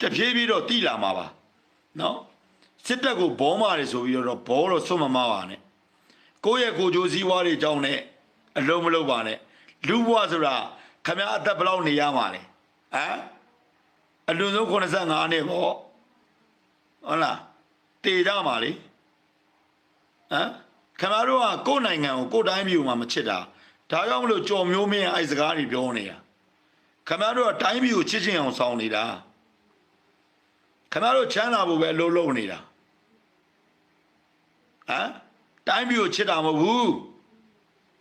တဖြည်းဖြည်းတော့တိလာမှာပါနော်စစ်တပ်ကိုဘောမာတယ်ဆိုပြီးတော့ဘောတော့ဆွတ်မမပါနဲ့ကိုယ့်ရဲ့ကိုယ်ကြိုးစည်းဝါးတွေကြောင်းနဲ့အလုံးမလုံးပါနဲ့လူဘဝဆိုတာခမရအသက်ဘယ်လောက်နေရမှာလဲဟမ်အလွန်ဆုံး85နှစ်ပေါ့ဟုတ်လားတေကြမှာလေဟမ်ခမရတို့ကကိုယ့်နိုင်ငံကိုကိုယ့်တိုင်းပြည်ကိုမှမချစ်တာဒါကြောင့်မလို့ကြော်မျိုးမင်းအဲ့စကားတွေပြောနေတာ ခမရတို့ကတိုင်းပြည်ကိုချစ်ချင်အောင်ဆောင်နေတာခင်ဗျားတို့ချမ်းသာဖို့ပဲအလုံးလုံးနေတာဟမ်တိုင်းပြည်ကိုချစ်တာမဟုတ်ဘူး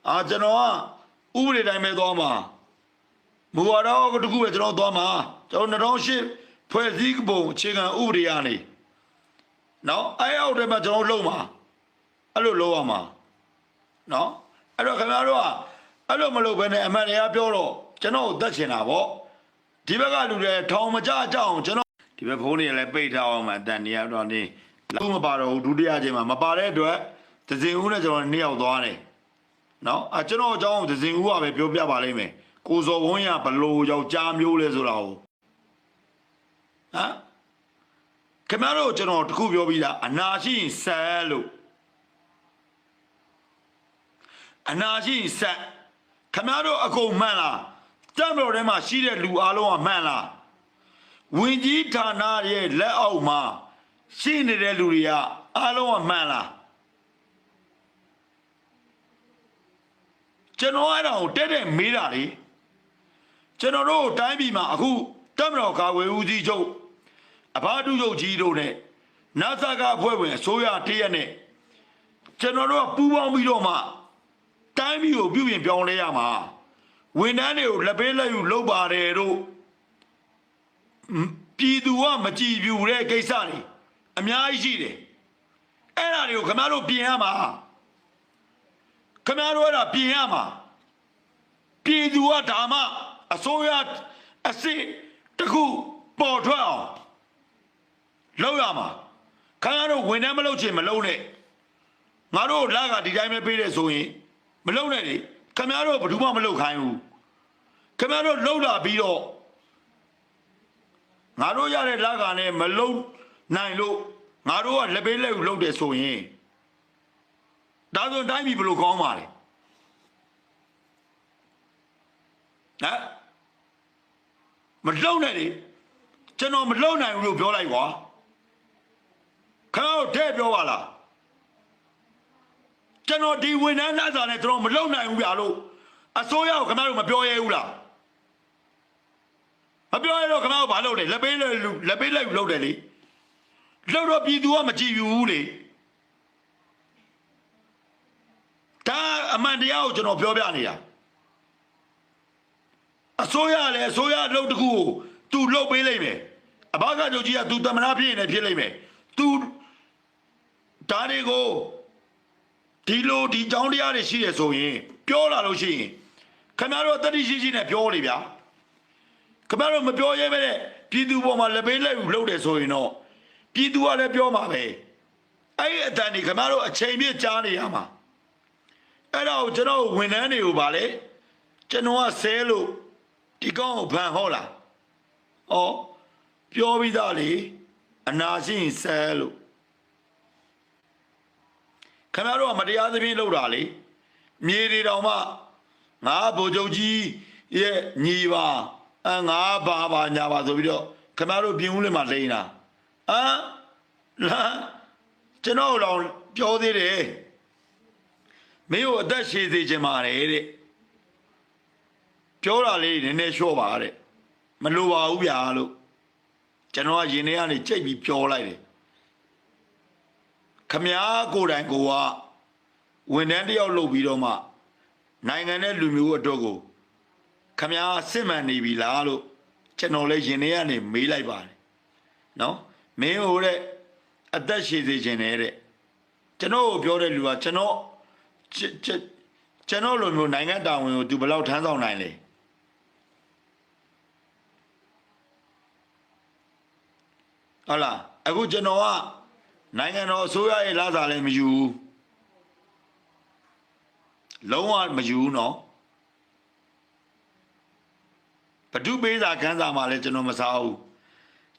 အာကျွန်တော်ကဥပဒေတိုင်းပဲသွားမှာမူဝါဒကတခုပဲကျွန်တော်သွားမှာကျွန်တော်2008ဖွဲ့စည်းပုံအခြေခံဥပဒေကနေနော်အဲ့အောက်ထဲမှာကျွန်တော်လုံးမှာအဲ့လိုလုံးရမှာနော်အဲ့တော့ခင်ဗျားတို့ကအဲ့လိုမလုပ်ဘဲနဲ့အမှန်တရားပြောတော့ ကျွန်တော်ကိုတတ်ချင်တာဗောဒီဘက်ကလူတွေထောင်မကြကြအောင်ကျွန်တော်ဒီဘက်ဖုန်းတွေလည်းပိတ်ထားအောင်မှအတန်နေရတော့နေလုံးမပါတော့ဘူးဒုတိယချိန်မှာမပါတဲ့အတွက်ဒဇင်ဦးနဲ့ကျွန်တော်နှစ်ယောက်သွားတယ်နော်အကျွန်တော်အကြောင်းဒဇင်ဦးကပဲပြောပြပါလိမ့်မယ်ကိုစော်ဝန်းရဘလို့ယောက်ျားမျိုးလဲဆိုတာကိုဟမ်ခင်ဗျားတို့ကျွန်တော်တခုပြောပြီးသားအနာရှိရင်ဆက်လို့အနာရှိရင်ဆက်ခင်ဗျားတို့အကုန်မှန်လား တမ်းတော်ထဲမှာရှိတဲ့လူအလုံးကမှန်လားဝင်ကြီးဌာနရဲ့လက်အောက်မှာရှိနေတဲ့လူတွေကအားလုံးကမှန်လားကျွန်တော်အဲ့ဒါကိုတက်တက်မေးတာလေကျွန်တော်တို့တိုင်းပြည်မှာအခုတပ်မတော်ကာဝေဦးစီးချုပ်အဘာတုချုပ်ကြီးတို့နဲ့နာဇာကအဖွဲ့ဝင်အစိုးရတရက်နဲ့ကျွန်တော်တို့ကပူးပေါင်းပြီးတော့မှတိုင်းပြည်ကိုပြုပြင်ပြောင်းလဲရမှာ ဝန်ထမ်းတွေကိုလက်ပေးလက်ယူလုပ်ပါတယ်တို့ပြည်သူကမကြည်ပြူတဲ့ကိစ္စတွေအများကြီးရှိတယ်အဲ့ဒါတွေကိုခင်ဗျားတို့ပြင်ရမှာခင်ဗျားတို့အဲ့ဒါပြင်ရမှာပြည်သူကဒါမှအစိုးရအစ်စ်တစ်ခုပေါ်ထွက်အောင်လုပ်ရမှာခင်ဗျားတို့ဝန်ထမ်းမလုပ်ချင်မလုပ်နဲ့ငါတို့လကဒီတိုင်းပဲပေးတယ်ဆိုရင်မလုပ်နဲ့လေခင်ဗျားတို့ဘယ်သူမှမလုပ်ခိုင်းဘူး ခင်ဗျားတို့လှုပ်လာပြီးတော့ငါတို့ရတဲ့လက်ကနဲ့မလုံနိုင်လို့ငါတို့ကလက်ပေးလက်ကိုလှုပ်တယ်ဆိုရင်ဒါဆိုတိုင်းပြည်ဘယ်လိုကောင်းပါလဲဟမ်မလုံနဲ့လေကျွန်တော်မလုံနိုင်ဘူးလို့ပြောလိုက်ကွာခင်ဗျားတို့တဲ့ပြောပါလားကျွန်တော်ဒီဝန်ထမ်းလက်စာနဲ့ကျွန်တော်မလုံနိုင်ဘူးဗျာလို့အစိုးရကိုခင်ဗျားတို့မပြောရဲဘူးလား မပြောရတော့ခမောက်ဘာလုပ်လဲလက်ပေးလက်လူလက်ပေးလက်လူလုပ်တယ်လေလုပ်တော့ပြည်သူကမကြည်ဘူးလေဒါအမှန်တရားကိုကျွန်တော်ပြောပြနေတာအစိုးရလည်းအစိုးရလုပ်တခုကို तू လုပ်ပေးလိုက်မယ်အဘကချုပ်ကြီးက तू တမနာဖြစ်ရင်လည်းဖြစ်လိုက်မယ် तू ဒါတွေကိုဒီလိုဒီကြောင်းတရားတွေရှိရဆိုရင်ပြောလာလို့ရှိရင်ခင်ဗျားတို့တတိရှိရှိနဲ့ပြောလေဗျာ ခင်ဗျားတို့မပြောရဲပဲတဲ့ပြည်သူပေါ်မှာလက်ပေးလက်ယူလုပ်တယ်ဆိုရင်တော့ပြည်သူကလည်းပြောမှာပဲအဲ့ဒီအတန်ဒီခင်ဗျားတို့အချိန်ပြည့်ကြားနေရမှာအဲ့ဒါကိုကျွန်တော်ဝန်ထမ်းတွေကိုဗာလေကျွန်တော်ကဆဲလို့ဒီကောင်းကိုဖန်ဟောလားဩပြောပြီးသားလေအနာရှိရင်ဆဲလို့ခင်ဗျားတို့ကမတရားသဖြင့်လုပ်တာလေမြေတွေတောင်မှငါဗိုလ်ချုပ်ကြီးရဲ့ညီပါ အငါဘာဘာညာပါဆိုပြီးတော့ခင်ဗျားတို့ပြင်ဦးလင်းမှာလိန်တာဟမ်လာကျွန်တော်တော့ပြောသေးတယ်မင်းကိုအသက်ရှည်စေချင်ပါတယ်တဲ့ပြောတာလေးနည်းနည်းလျှော့ပါတဲ့မလိုပါဘူးဗျာလို့ကျွန်တော်ကရင်ထဲကနေကြိတ်ပြီးပြောလိုက်တယ်ခမားကိုယ်တိုင်ကိုကဝန်ထမ်းတစ်ယောက်လုပ်ပြီးတော့မှနိုင်ငံနဲ့လူမျိုးအတွက်ကို ခမားစစ်မှန်နေပြီလားလို့ကျွန်တော်လည်းရင်ထဲကနေမေးလိုက်ပါတယ်နော်မင်းဟိုတဲ့အသက်ရှည်စေခြင်းနဲ့တဲ့ကျွန်တော်ကိုပြောတဲ့လူကကျွန်တော်ကျွန်ကျွန်ကျွန်တော်လိုမျိုးနိုင်ငံတာဝန်ကိုသူဘယ်လောက်ထမ်းဆောင်နိုင်လဲဟုတ်လားအခုကျွန်တော်ကနိုင်ငံတော်အစိုးရရဲ့လာစားလည်းမယူဘူးလုံးဝမယူဘူးနော် ဘဒုပေးစာခန်းစာမှာလည်းကျွန်တော်မစားဘူး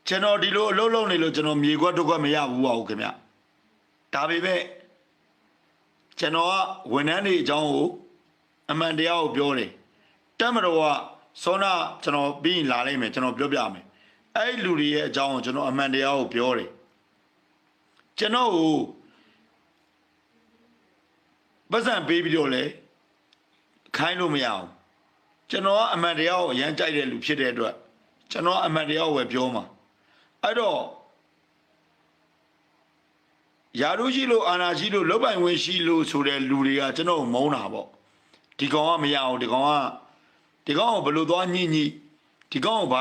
ကျွန်တော်ဒီလိုအလုပ်လုပ်နေလို့ကျွန်တော်မြေခွက်တစ်ခွက်မရဘူးပါဘူးခင်ဗျဒါပေမဲ့ကျွန်တော်ကဝန်ထမ်းတွေအကြောင်းကိုအမှန်တရားကိုပြောတယ်တက်မတော်ကစောနာကျွန်တော်ပြီးရင်လာလိုက်မယ်ကျွန်တော်ပြောပြမယ်အဲ့ဒီလူတွေရဲ့အကြောင်းကိုကျွန်တော်အမှန်တရားကိုပြောတယ်ကျွန်တော်ကိုပတ်စံပေးပြီးတော့လေခိုင်းလို့မရအောင် ကျွန်တော်ကအမှန်တရားကိုအရန်ကြိုက်တဲ့လူဖြစ်တဲ့အတွက်ကျွန်တော်အမှန်တရားကိုပဲပြောမှာအဲ့တော့ယာရုရှိလို့အာနာရှိလို့လုတ်ပိုင်ဝင်ရှိလို့ဆိုတဲ့လူတွေကကျွန်တော်ကိုမုန်းတာပေါ့ဒီကောင်ကမရအောင်ဒီကောင်ကဒီကောင်ကိုဘယ်လိုသွားညှိညှိဒီကောင်ကိုဘာ